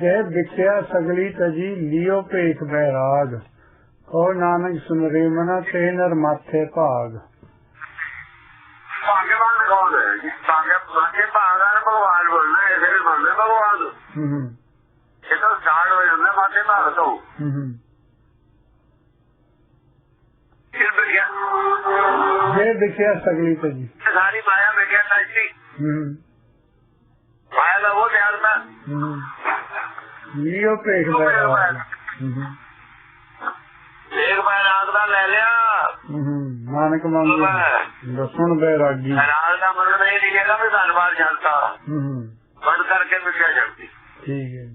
ਜੈ ਵਿਖਿਆ ਸਗਲੀ ਤਜੀ ਲਿਓ ਭੇਖ ਬੈਰਾਗ। ਕੋ ਨਾਨਕ ਸੁਨ ਰੇ ਮਨਾ ਤੇ ਨਰ ਮਾਥੇ ਭਾਗ। ਭਾਗਵਾਨ ਕੌਣ ਹੈ? ਜੀ ਭਾਗੇ ਭਾਗੇ ਭਾਗਾਂ ਭਗਵਾਨ ਬੋਲਣਾ ਇਹਦੇ ਲਈ ਬੰਦੇ ਭਗਵਾਨ। ਹੂੰ ਹੂੰ। ਇਹ ਤਾਂ ਸਟਾਰਟ ਹੋ ਜਾਂਦਾ ਭਾਗ ਤੋਂ। ਹੂੰ ਹੂੰ। ਜੈ ਵਿਖਿਆ ਸਗਲੀ ਤਜੀ। ਸਾਰੀ ਮਾਇਆ ਬਗਿਆ ਤਾਈ ਹੂੰ ਹੂੰ। ਮਾਇਆ ਦਾ ਉਹ ਧਿਆਨ ਮੈਂ ਹੂੰ। ਬੈਰਾਗ ਹੂੰ ਹੂੰ। ਇੱਕ ਵਾਰ ਰਾਤ ਦਾ ਲੈ ਲਿਆ। ਹੂੰ ਹੂੰ ਨਾਨਕ ਮੰਗੋ ਦਸਣ ਬੈਰਾਗੀ ਰਾਤ ਦਾ ਮਨ ਨਹੀਂ ਲਿਖੇਗਾ ਵੀ ਧੰਨਵਾਦ ਜਨਤਾ ਹੂੰ ਹੂੰ। ਬੰਦ ਕਰਕੇ ਮਿਲਿਆ ਜਾਂਦੀ ਠੀਕ ਹੈ।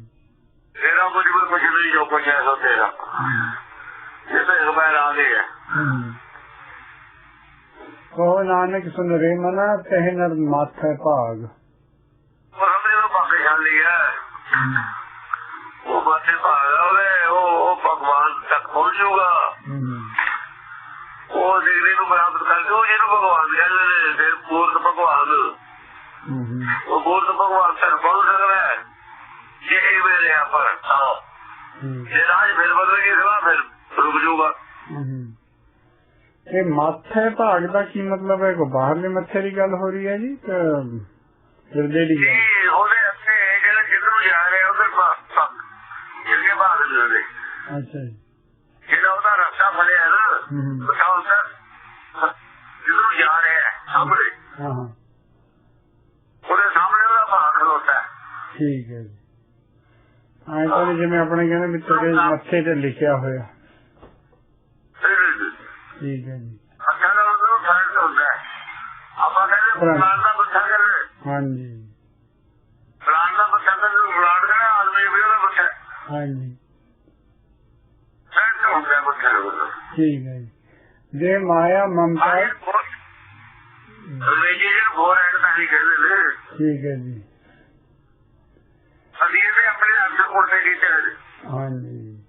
ਤੇਰਾ ਕੁਝ ਵੀ ਕੁਝ ਨਹੀਂ ਜੋ ਕੁਝ ਹੈ ਸੋ ਤੇਰਾ। ਇਹ ਤਾਂ ਇੱਕ ਵਾਰ ਆ ਗਿਆ ਹੂੰ। ਕੋ ਨਾਨਕ ਸੁਨ ਰੇ ਮਨਾ ਤੇ ਨਰ ਮਾਥੇ ਭਾਗ। ਉਹ ਹਮੇ ਨੂੰ ਬਾਕੀ ਚੱਲ ਲਿਆ ਉਹ ਬਾਤੇ ਭਾਗ ਆਵੇ ਉਹ ਉਹ ਭਗਵਾਨ ਤੱਕ ਪਹੁੰਚ ਜਾਊਗਾ। ਉਹ ਡਿਗਰੀ ਨੂੰ ਬਰਾਬਰ ਕਰ ਦਿਓ ਜਿਹਨੂੰ ਭਗਵਾਨ ਕਹਿੰਦੇ ਨੇ ਫਿਰ ਪੂਰਨ ਭਗਵਾਨ। ਉਹ ਪੂਰਨ ਭਗਵਾਨ ਤੱਕ ਪਹੁੰਚ ਸਕਦਾ ਹੈ। ਜੇ ਇਹ ਵੇਲੇ ਆਪਾਂ ਹਾਂ। ਹੂੰ। ਜੇ ਰਾਜ ਫਿਰ ਬਦਲ ਗਈ ਸਵਾ ਫਿਰ ਰੁਕ ਜਾਊਗਾ। ਇਹ ਮਾਥੇ ਭਾਗ ਦਾ ਕੀ ਮਤਲਬ ਹੈ? ਕੋ ਬਾਹਰਲੇ ਮੱਥੇ ਦੀ ਗੱਲ ਹੋ ਰਹੀ ਹੈ ਜੀ ਕਿ ਹਿਰਦੇ ਦੀ ਗੱਲ ਜੀ ਉਹਦੇ ਅੱਗੇ ਜਿਹੜੇ ਜਿੱਧਰ ਜਾ ਰਹੇ ਉਧਰ ਜਿਹਦੇ ਬਾਅਦ ਮਿਲਦੇ ਅੱਛਾ ਜੀ। ਜਿਹੜਾ ਉਹਦਾ ਰਸਤਾ ਫੜਿਆ ਨਾ ਹਮ। ਬਤਾਓ ਸਰ ਜਿੱਧਰ ਜਾ ਰਿਹਾ ਹੈ ਸਾਹਮਣੇ। ਹਾਂ ਹਾਂ। ਉਹਦੇ ਸਾਹਮਣੇ ਉਹਦਾ ਭਾਗ ਖਲੋਤਾ ਹੈ। ਠੀਕ ਹੈ ਜੀ। ਤਾਂ ਜਿਵੇਂ ਆਪਣੇ ਕਹਿੰਦੇ ਵੀ ਤੇਰੇ ਮੱਥੇ ਤੇ ਲਿਖਿਆ ਹੋਇਆ। ਠੀਕ ਹੈ ਜੀ। ਅੱਛਾ ਦਾ ਮਤਲਬ ਫ਼ਰਕ ਹੁੰਦਾ ਹੈ। ਆਪਾਂ ਕਹਿੰਦੇ ਫਲਾਣ ਦਾ ਬੱਚਾ ਕਰ ਹਾਂਜੀ। ਫਲਾਣ ਦਾ ਬੱਚਾ ਕਰ ਫਲਾਣ ਦਾ ਆਦਮੀ ਵੀ ਉਹਦਾ ਬੱਚਾ ਹਾਂਜੀ ਫ਼ਰਕ ਹੁੰਦਾ ਹੈ ਬੱਚੇ ਦਾ ਠੀਕ ਹੈ ਜੀ। ਮਾਇਆ ਮਮਤਾ ਆਏ ਅੰਗਰੇਜ਼ੀ ਜਿਹਨੂੰ ਬੋਰ ਐਡ ਤਾਂ ਨਹੀਂ ਕਹਿੰਦੇ ਨੇ। ਠੀਕ ਹੈ ਜੀ। ਅਸੀਂ ਇਹਦੇ ਆਪਣੇ ਅੰਦਰ ਕੋਟੇ ਕੀਤੇ ਨੇ। ਹਾਂਜੀ।